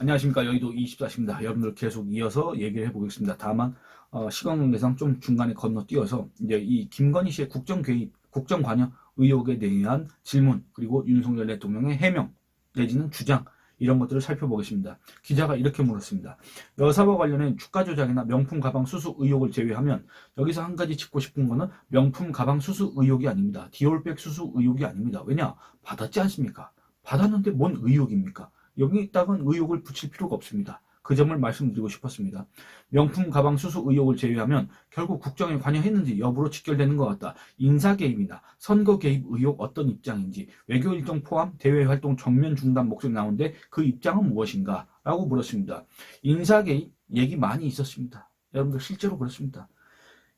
안녕하십니까 여의도 24시입니다. 여러분들 계속 이어서 얘기를 해보겠습니다. 다만 어, 시간 관계상 좀 중간에 건너뛰어서 이제 이 김건희 씨의 국정 개입, 국정 관여 의혹에 대한 질문 그리고 윤석열 대통령의 해명 내지는 주장 이런 것들을 살펴보겠습니다. 기자가 이렇게 물었습니다. 여사와 관련된 주가 조작이나 명품 가방 수수 의혹을 제외하면 여기서 한 가지 짚고 싶은 거는 명품 가방 수수 의혹이 아닙니다. 디올백 수수 의혹이 아닙니다. 왜냐? 받았지 않습니까? 받았는데 뭔 의혹입니까? 여기다가 의혹을 붙일 필요가 없습니다. 그 점을 말씀드리고 싶었습니다. 명품 가방 수수 의혹을 제외하면 결국 국정에 관여했는지 여부로 직결되는 것 같다. 인사 개입이나 선거 개입 의혹 어떤 입장인지 외교 일정 포함 대외 활동 전면 중단 목소리 나오는데 그 입장은 무엇인가? 라고 물었습니다. 인사 개입 얘기 많이 있었습니다. 여러분들 실제로 그렇습니다.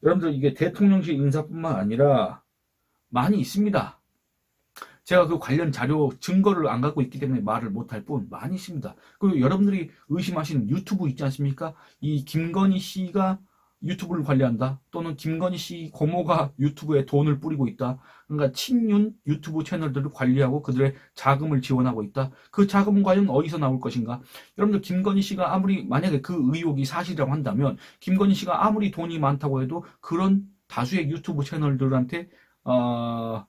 여러분들 이게 대통령실 인사뿐만 아니라 많이 있습니다. 제가 그 관련 자료 증거를 안 갖고 있기 때문에 말을 못할 뿐 많이 있습니다. 그리고 여러분들이 의심하시는 유튜브 있지 않습니까? 이 김건희 씨가 유튜브를 관리한다 또는 김건희 씨 고모가 유튜브에 돈을 뿌리고 있다. 그러니까 친윤 유튜브 채널들을 관리하고 그들의 자금을 지원하고 있다. 그 자금은 과연 어디서 나올 것인가? 여러분들 김건희 씨가 아무리 만약에 그 의혹이 사실이라고 한다면 김건희 씨가 아무리 돈이 많다고 해도 그런 다수의 유튜브 채널들한테 어,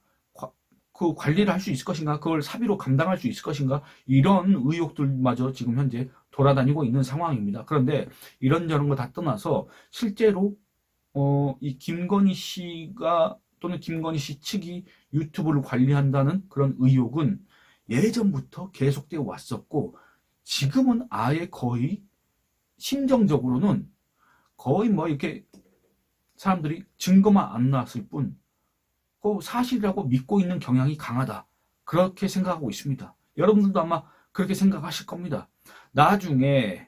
그 관리를 할 수 있을 것인가? 그걸 사비로 감당할 수 있을 것인가? 이런 의혹들마저 지금 현재 돌아다니고 있는 상황입니다. 그런데 이런저런 거 다 떠나서 실제로 어, 이 김건희 씨가 또는 김건희 씨 측이 유튜브를 관리한다는 그런 의혹은 예전부터 계속되어 왔었고 지금은 아예 거의 심정적으로는 거의 뭐 이렇게 사람들이 증거만 안 나왔을 뿐 그 사실이라고 믿고 있는 경향이 강하다. 그렇게 생각하고 있습니다. 여러분들도 아마 그렇게 생각하실 겁니다. 나중에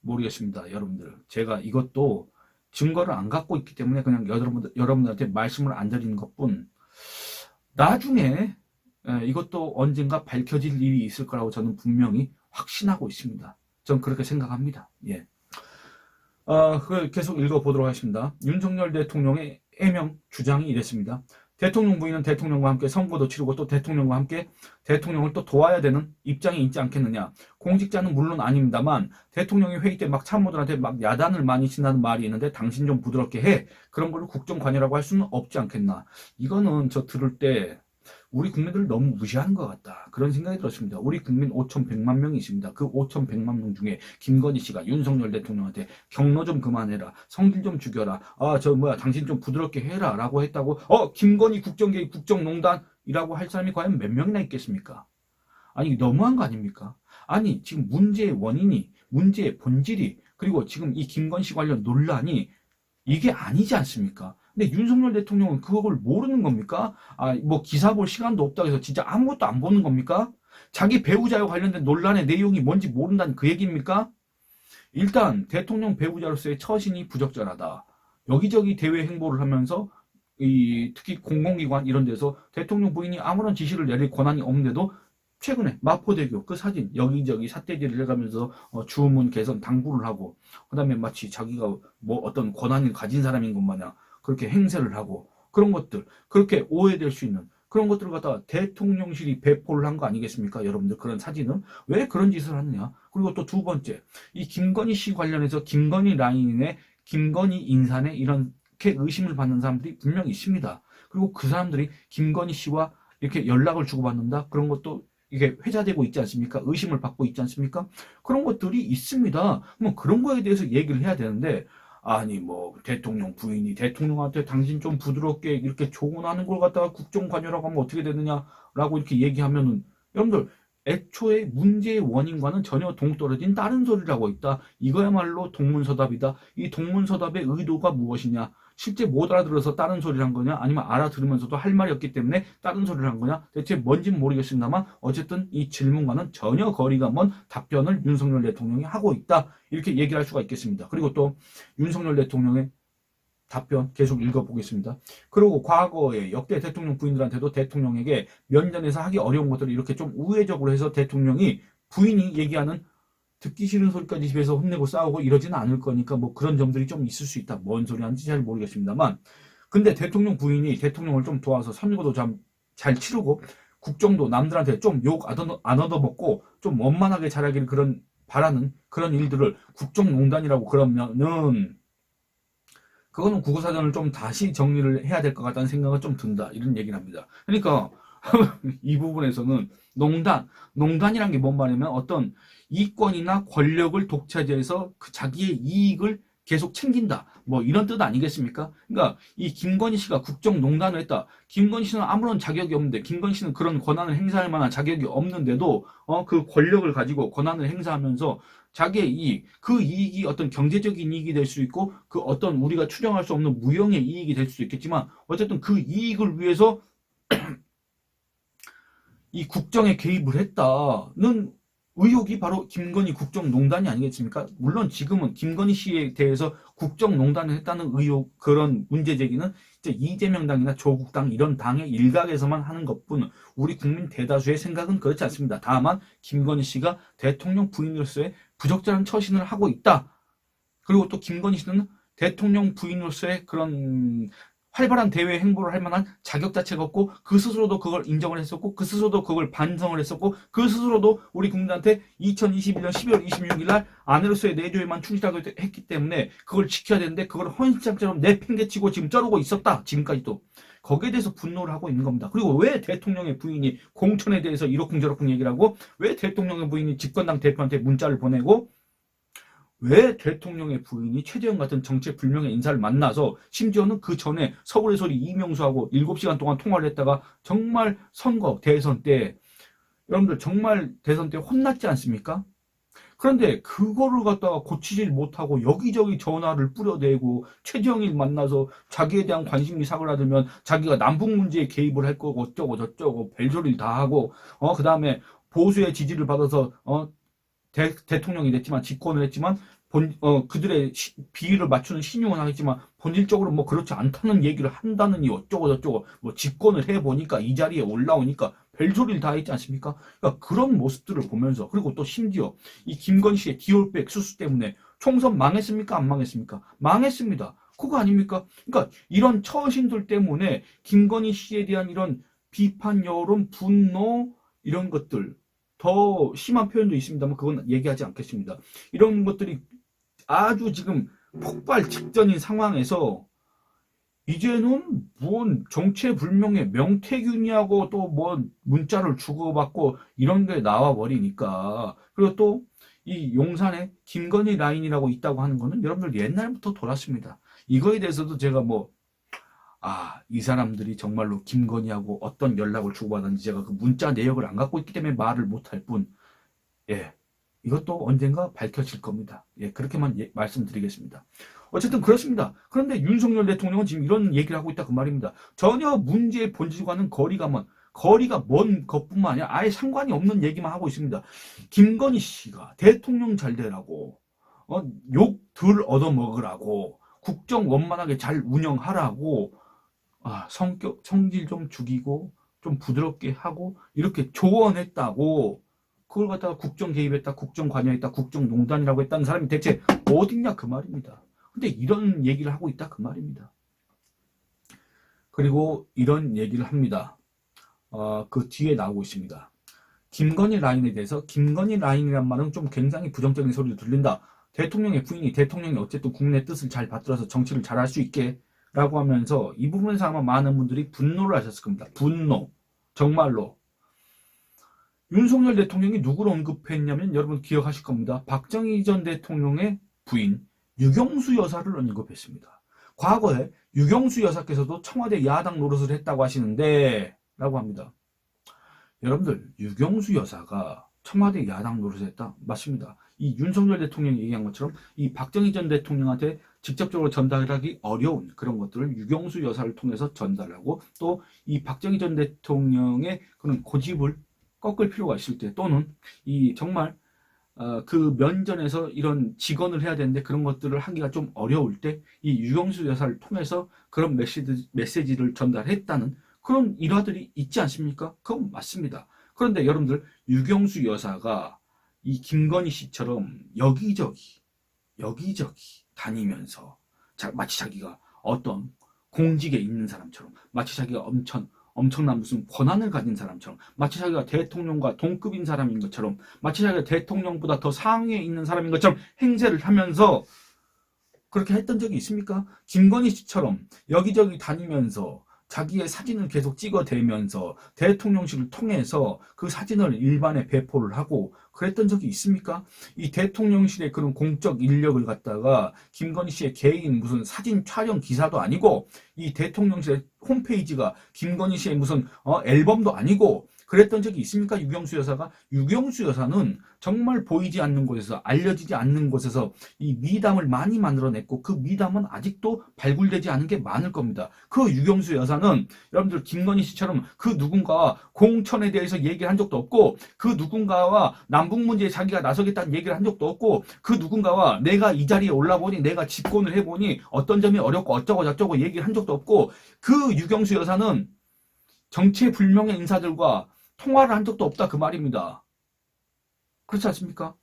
모르겠습니다. 여러분들. 제가 이것도 증거를 안 갖고 있기 때문에 그냥 여러분들, 여러분들한테 말씀을 안 드리는 것 뿐, 나중에 이것도 언젠가 밝혀질 일이 있을 거라고 저는 분명히 확신하고 있습니다. 전 그렇게 생각합니다. 예. 어, 계속 읽어보도록 하겠습니다. 윤석열 대통령의 해명 주장이 이랬습니다. 대통령 부인은 대통령과 함께 선거도 치르고 또 대통령과 함께 대통령을 또 도와야 되는 입장이 있지 않겠느냐. 공직자는 물론 아닙니다만 대통령이 회의 때 막 참모들한테 막 야단을 많이 친다는 말이 있는데 당신 좀 부드럽게 해. 그런 걸로 국정관여라고 할 수는 없지 않겠나. 이거는 저 들을 때 우리 국민들을 너무 무시하는 것 같다. 그런 생각이 들었습니다. 우리 국민 5,100만 명이 있습니다. 그 5,100만 명 중에 김건희 씨가 윤석열 대통령한테 경로 좀 그만해라. 성질 좀 죽여라. 아, 저 뭐야, 당신 좀 부드럽게 해라. 라고 했다고, 어, 김건희 국정개입 국정농단이라고 할 사람이 과연 몇 명이나 있겠습니까? 아니, 너무한 거 아닙니까? 아니, 지금 문제의 원인이, 문제의 본질이, 그리고 지금 이 김건희 씨 관련 논란이 이게 아니지 않습니까? 근데 윤석열 대통령은 그걸 모르는 겁니까? 아, 뭐 기사 볼 시간도 없다고 해서 진짜 아무것도 안 보는 겁니까? 자기 배우자와 관련된 논란의 내용이 뭔지 모른다는 그 얘기입니까? 일단 대통령 배우자로서의 처신이 부적절하다. 여기저기 대외 행보를 하면서 이 특히 공공기관 이런 데서 대통령 부인이 아무런 지시를 내릴 권한이 없는데도 최근에 마포대교 그 사진 여기저기 삿대질을 해가면서 어, 주문 개선 당부를 하고 그다음에 마치 자기가 뭐 어떤 권한을 가진 사람인 것 마냥 그렇게 행세를 하고 그런 것들 그렇게 오해될 수 있는 그런 것들을 갖다가 대통령실이 배포를 한 거 아니겠습니까? 여러분들 그런 사진은 왜 그런 짓을 하느냐? 그리고 또 두 번째 이 김건희 씨 관련해서 김건희 라인의 김건희 인산에 이렇게 의심을 받는 사람들이 분명히 있습니다. 그리고 그 사람들이 김건희 씨와 이렇게 연락을 주고받는다 그런 것도 이게 회자되고 있지 않습니까? 의심을 받고 있지 않습니까? 그런 것들이 있습니다. 뭐 그런 거에 대해서 얘기를 해야 되는데 아니 뭐 대통령 부인이 대통령한테 당신 좀 부드럽게 이렇게 조언하는 걸 갖다가 국정 관여라고 하면 어떻게 되느냐라고 이렇게 얘기하면은 여러분들 애초에 문제의 원인과는 전혀 동떨어진 다른 소리를 하고 있다. 이거야말로 동문서답이다. 이 동문서답의 의도가 무엇이냐? 실제 못 알아들어서 다른 소리를 한 거냐? 아니면 알아들으면서도 할 말이 없기 때문에 다른 소리를 한 거냐? 대체 뭔지는 모르겠습니다만 어쨌든 이 질문과는 전혀 거리가 먼 답변을 윤석열 대통령이 하고 있다. 이렇게 얘기를 할 수가 있겠습니다. 그리고 또 윤석열 대통령의 답변 계속 읽어보겠습니다. 그리고 과거에 역대 대통령 부인들한테도 대통령에게 면전에서 하기 어려운 것들을 이렇게 좀 우회적으로 해서 대통령이 부인이 얘기하는 듣기 싫은 소리까지 집에서 혼내고 싸우고 이러지는 않을 거니까 뭐 그런 점들이 좀 있을 수 있다. 뭔 소리 하는지 잘 모르겠습니다만. 근데 대통령 부인이 대통령을 좀 도와서 선거도 좀잘 치르고 국정도 남들한테 좀 욕 안 얻어먹고 좀 원만하게 잘하기를 그런 바라는 그런 일들을 국정농단이라고 그러면은 그거는 국어사전을 좀 다시 정리를 해야 될 것 같다는 생각은 좀 든다 이런 얘기를 합니다. 그러니까 이 부분에서는 농단, 농단이란 게 뭔 말이냐면 어떤 이권이나 권력을 독차지해서 그 자기의 이익을 계속 챙긴다. 뭐 이런 뜻 아니겠습니까? 그러니까 이 김건희 씨가 국정농단을 했다. 김건희 씨는 아무런 자격이 없는데 김건희 씨는 그런 권한을 행사할 만한 자격이 없는데도 어 그 권력을 가지고 권한을 행사하면서 자기의 이익, 그 이익이 어떤 경제적인 이익이 될 수 있고 그 어떤 우리가 추정할 수 없는 무형의 이익이 될 수 있겠지만 어쨌든 그 이익을 위해서 이 국정에 개입을 했다는 의혹이 바로 김건희 국정농단이 아니겠습니까? 물론 지금은 김건희 씨에 대해서 국정농단을 했다는 의혹 그런 문제 제기는 이제 이재명 당이나 조국당 이런 당의 일각에서만 하는 것뿐 우리 국민 대다수의 생각은 그렇지 않습니다. 다만 김건희 씨가 대통령 부인으로서의 부적절한 처신을 하고 있다. 그리고 또 김건희 씨는 대통령 부인으로서의 그런 활발한 대외 행보를 할 만한 자격 자체가 없고 그 스스로도 그걸 인정을 했었고 그 스스로도 그걸 반성을 했었고 그 스스로도 우리 국민한테 2021년 12월 26일 날 아내로서의 내조에만 충실하고 했기 때문에 그걸 지켜야 되는데 그걸 헌신장처럼 내팽개치고 지금 쩌르고 있었다 지금까지도 거기에 대해서 분노를 하고 있는 겁니다. 그리고 왜 대통령의 부인이 공천에 대해서 이러쿵저러쿵 얘기를 하고 왜 대통령의 부인이 집권당 대표한테 문자를 보내고 왜 대통령의 부인이 최재형 같은 정체불명의 인사를 만나서 심지어는 그 전에 서울의 소리 이명수하고 7시간 동안 통화를 했다가 정말 선거 대선 때 여러분들 정말 대선 때 혼났지 않습니까? 그런데 그거를 갖다가 고치질 못하고 여기저기 전화를 뿌려대고 최재형이 만나서 자기에 대한 관심이 사그라들면 자기가 남북 문제에 개입을 할 거고 어쩌고 저쩌고 별소리를 다 하고 어 그다음에 보수의 지지를 받아서 어 대, 대통령이 됐지만 집권을 했지만 본, 어, 그들의 시, 비위를 맞추는 신용은 하겠지만 본질적으로 뭐 그렇지 않다는 얘기를 한다느니 어쩌고 저쩌고 뭐 집권을 해보니까 이 자리에 올라오니까 별소리를 다 했지 않습니까? 그러니까 그런 모습들을 보면서 그리고 또 심지어 이 김건희 씨의 디올백 수수 때문에 총선 망했습니까? 안 망했습니까? 망했습니다. 그거 아닙니까? 그러니까 이런 처신들 때문에 김건희 씨에 대한 이런 비판 여론, 분노 이런 것들 더 심한 표현도 있습니다만 그건 얘기하지 않겠습니다. 이런 것들이 아주 지금 폭발 직전인 상황에서 이제는 뭔 정체불명의 명태균이하고 또 뭐 문자를 주고받고 이런 게 나와 버리니까. 그리고 또 이 용산에 김건희 라인이라고 있다고 하는 거는 여러분들 옛날부터 돌았습니다. 이거에 대해서도 제가 뭐 아, 이 사람들이 정말로 김건희하고 어떤 연락을 주고받았는지 제가 그 문자 내역을 안 갖고 있기 때문에 말을 못할 뿐, 예, 이것도 언젠가 밝혀질 겁니다. 예, 그렇게만 예, 말씀드리겠습니다. 어쨌든 그렇습니다. 그런데 윤석열 대통령은 지금 이런 얘기를 하고 있다 그 말입니다. 전혀 문제의 본질과는 거리가 먼 거리가 먼 것뿐만 아니라 아예 상관이 없는 얘기만 하고 있습니다. 김건희 씨가 대통령 잘 되라고 어, 욕들 얻어먹으라고 국정 원만하게 잘 운영하라고 아, 성격 성질 좀 죽이고 좀 부드럽게 하고 이렇게 조언했다고 그걸 갖다가 국정 개입했다, 국정 관여했다, 국정 농단이라고 했다는 사람이 대체 어딨냐 그 말입니다. 근데 이런 얘기를 하고 있다 그 말입니다. 그리고 이런 얘기를 합니다. 어, 그 뒤에 나오고 있습니다. 김건희 라인에 대해서 김건희 라인이란 말은 좀 굉장히 부정적인 소리를 들린다. 대통령의 부인이 대통령이 어쨌든 국민의 뜻을 잘 받들어서 정치를 잘 할 수 있게 라고 하면서 이 부분에서 아마 많은 분들이 분노를 하셨을 겁니다. 분노. 정말로. 윤석열 대통령이 누구를 언급했냐면 여러분 기억하실 겁니다. 박정희 전 대통령의 부인 유경수 여사를 언급했습니다. 과거에 유경수 여사께서도 청와대 야당 노릇을 했다고 하시는데 라고 합니다. 여러분들 유경수 여사가 청와대 야당 노릇을 했다? 맞습니다. 이 윤석열 대통령이 얘기한 것처럼 이 박정희 전 대통령한테 직접적으로 전달하기 어려운 그런 것들을 유경수 여사를 통해서 전달하고 또 이 박정희 전 대통령의 그런 고집을 꺾을 필요가 있을 때 또는 이 정말 어, 그 면전에서 이런 직언을 해야 되는데 그런 것들을 하기가 좀 어려울 때 이 유경수 여사를 통해서 그런 메시지, 메시지를 전달했다는 그런 일화들이 있지 않습니까? 그건 맞습니다. 그런데 여러분들 유경수 여사가 이 김건희 씨처럼 여기저기 여기저기 다니면서 자, 마치 자기가 어떤 공직에 있는 사람처럼 마치 자기가 엄청 엄청난 무슨 권한을 가진 사람처럼 마치 자기가 대통령과 동급인 사람인 것처럼 마치 자기가 대통령보다 더 상위에 있는 사람인 것처럼 행세를 하면서 그렇게 했던 적이 있습니까? 김건희 씨처럼 여기저기 다니면서 자기의 사진을 계속 찍어대면서 대통령실을 통해서 그 사진을 일반에 배포를 하고 그랬던 적이 있습니까? 이 대통령실의 그런 공적 인력을 갖다가 김건희 씨의 개인 무슨 사진 촬영 기사도 아니고 이 대통령실의 홈페이지가 김건희 씨의 무슨 어, 앨범도 아니고 그랬던 적이 있습니까? 유경수 여사가 유경수 여사는 정말 보이지 않는 곳에서 알려지지 않는 곳에서 이 미담을 많이 만들어냈고 그 미담은 아직도 발굴되지 않은 게 많을 겁니다. 그 유경수 여사는 여러분들 김건희 씨처럼 그 누군가와 공천에 대해서 얘기를 한 적도 없고 그 누군가와 남북 문제에 자기가 나서겠다는 얘기를 한 적도 없고 그 누군가와 내가 이 자리에 올라보니 내가 집권을 해보니 어떤 점이 어렵고 어쩌고 저쩌고 얘기를 한 적도 없고 그 유경수 여사는 정체 불명의 인사들과 통화를 한 적도 없다 그 말입니다. 그렇지 않습니까?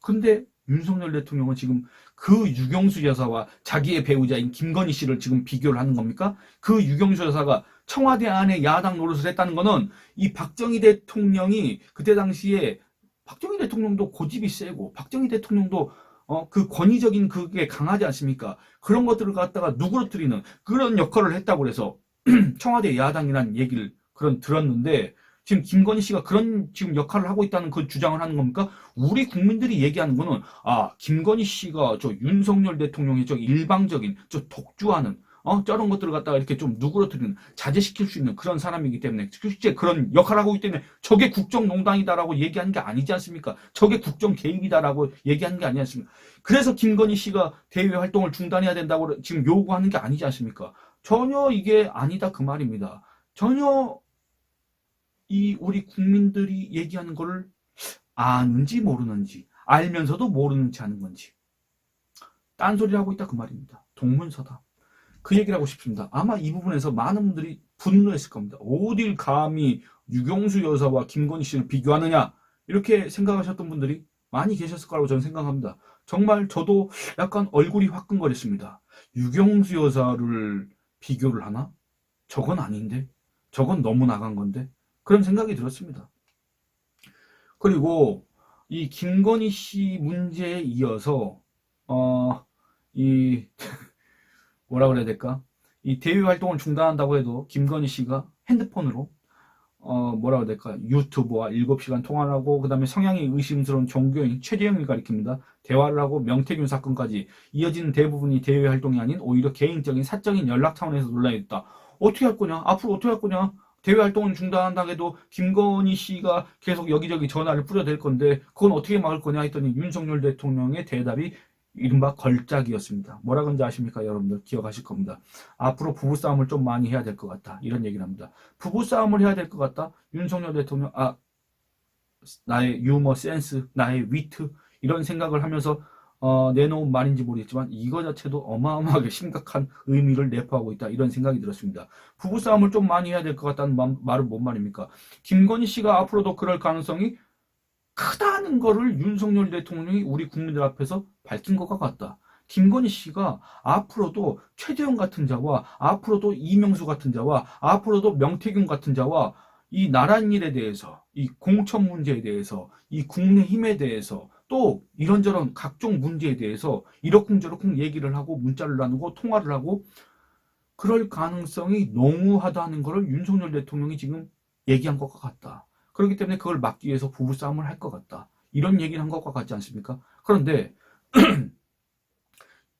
근데 윤석열 대통령은 지금 그 유경수 여사와 자기의 배우자인 김건희 씨를 지금 비교를 하는 겁니까? 그 유경수 여사가 청와대 안에 야당 노릇을 했다는 거는 이 박정희 대통령이 그때 당시에 박정희 대통령도 고집이 세고 박정희 대통령도 어, 그 권위적인 그게 강하지 않습니까? 그런 것들을 갖다가 누그러뜨리는 그런 역할을 했다고 그래서 청와대 야당이라는 얘기를 그런 들었는데 지금 김건희 씨가 그런 지금 역할을 하고 있다는 그 주장을 하는 겁니까? 우리 국민들이 얘기하는 거는 아 김건희 씨가 저 윤석열 대통령의 저 일방적인 저 독주하는 어 저런 것들을 갖다가 이렇게 좀 누그러뜨리는 자제시킬 수 있는 그런 사람이기 때문에 실제 그런 역할을 하고 있기 때문에 저게 국정농단이다라고 얘기하는 게 아니지 않습니까? 저게 국정 개입이다라고 얘기하는 게 아니지 않습니까? 그래서 김건희 씨가 대외 활동을 중단해야 된다고 지금 요구하는 게 아니지 않습니까? 전혀 이게 아니다 그 말입니다. 전혀 이 우리 국민들이 얘기하는 거를 아는지 모르는지 알면서도 모르는지 하는 건지 딴소리를 하고 있다 그 말입니다. 동문서다. 그 얘기를 하고 싶습니다. 아마 이 부분에서 많은 분들이 분노했을 겁니다. 어딜 감히 유경수 여사와 김건희 씨를 비교하느냐 이렇게 생각하셨던 분들이 많이 계셨을 거라고 저는 생각합니다. 정말 저도 약간 얼굴이 화끈거렸습니다. 유경수 여사를 비교를 하나? 저건 아닌데? 저건 너무 나간 건데? 그런 생각이 들었습니다. 그리고 이 김건희 씨 문제에 이어서 어 이 뭐라 그래야 될까? 이 대외 활동을 중단한다고 해도 김건희 씨가 핸드폰으로 어 뭐라 그래야 될까? 유튜브와 7시간 통화를 하고 그다음에 성향이 의심스러운 종교인 최재형을 가리킵니다. 대화를 하고 명태균 사건까지 이어지는 대부분이 대외 활동이 아닌 오히려 개인적인 사적인 연락 차원에서 논란이 있다. 어떻게 할 거냐? 앞으로 어떻게 할 거냐? 대외 활동을 중단한다 해도 김건희 씨가 계속 여기저기 전화를 뿌려댈 건데 그건 어떻게 막을 거냐 했더니 윤석열 대통령의 대답이 이른바 걸작이었습니다. 뭐라 그런지 아십니까? 여러분들 기억하실 겁니다. 앞으로 부부싸움을 좀 많이 해야 될 것 같다. 이런 얘기를 합니다. 부부싸움을 해야 될 것 같다? 윤석열 대통령, 아, 나의 유머 센스, 나의 위트, 이런 생각을 하면서 어, 내놓은 말인지 모르겠지만 이거 자체도 어마어마하게 심각한 의미를 내포하고 있다 이런 생각이 들었습니다. 부부싸움을 좀 많이 해야 될 것 같다는 마- 말은 뭔 말입니까? 김건희 씨가 앞으로도 그럴 가능성이 크다는 거를 윤석열 대통령이 우리 국민들 앞에서 밝힌 것 같다. 김건희 씨가 앞으로도 최재형 같은 자와 앞으로도 이명수 같은 자와 앞으로도 명태균 같은 자와 이 나란 일에 대해서 이 공천 문제에 대해서 이 국내 힘에 대해서 또 이런저런 각종 문제에 대해서 이러쿵저러쿵 얘기를 하고 문자를 나누고 통화를 하고 그럴 가능성이 농후하다는 것을 윤석열 대통령이 지금 얘기한 것과 같다. 그렇기 때문에 그걸 막기 위해서 부부싸움을 할 것 같다. 이런 얘기를 한 것과 같지 않습니까? 그런데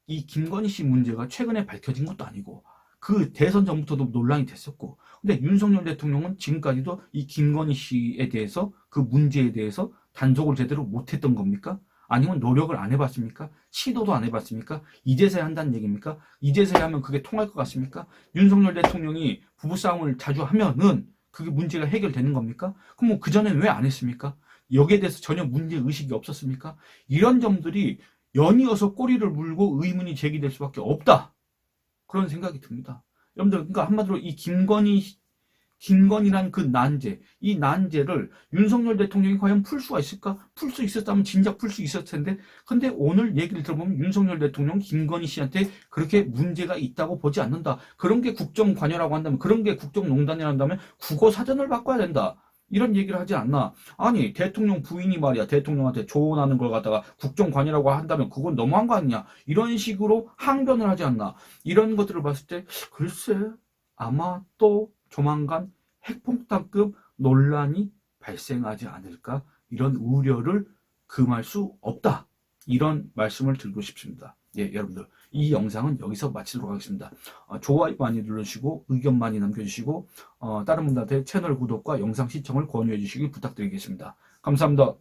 이 김건희 씨 문제가 최근에 밝혀진 것도 아니고 그 대선 전부터도 논란이 됐었고 근데 윤석열 대통령은 지금까지도 이 김건희 씨에 대해서 그 문제에 대해서 단속을 제대로 못했던 겁니까? 아니면 노력을 안 해봤습니까? 시도도 안 해봤습니까? 이제서야 한다는 얘기입니까? 이제서야 하면 그게 통할 것 같습니까? 윤석열 대통령이 부부싸움을 자주 하면은 그게 문제가 해결되는 겁니까? 그럼 뭐 그전엔 왜 안 했습니까? 여기에 대해서 전혀 문제 의식이 없었습니까? 이런 점들이 연이어서 꼬리를 물고 의문이 제기될 수밖에 없다. 그런 생각이 듭니다. 여러분들, 그러니까 한마디로 이 김건희, 김건희란 그 난제, 이 난제를 윤석열 대통령이 과연 풀 수가 있을까? 풀 수 있었다면 진작 풀 수 있었을 텐데, 근데 오늘 얘기를 들어보면 윤석열 대통령 김건희 씨한테 그렇게 문제가 있다고 보지 않는다. 그런 게 국정관여라고 한다면, 그런 게 국정농단이라고 한다면 국어 사전을 바꿔야 된다. 이런 얘기를 하지 않나? 아니, 대통령 부인이 말이야, 대통령한테 조언하는 걸 갖다가 국정관여라고 한다면 그건 너무한 거 아니냐? 이런 식으로 항변을 하지 않나? 이런 것들을 봤을 때, 글쎄, 아마 또 조만간 핵폭탄급 논란이 발생하지 않을까? 이런 우려를 금할 수 없다. 이런 말씀을 드리고 싶습니다. 예, 여러분들. 이 영상은 여기서 마치도록 하겠습니다. 어, 좋아요 많이 눌러주시고, 의견 많이 남겨주시고, 어, 다른 분들한테 채널 구독과 영상 시청을 권유해 주시기 부탁드리겠습니다. 감사합니다.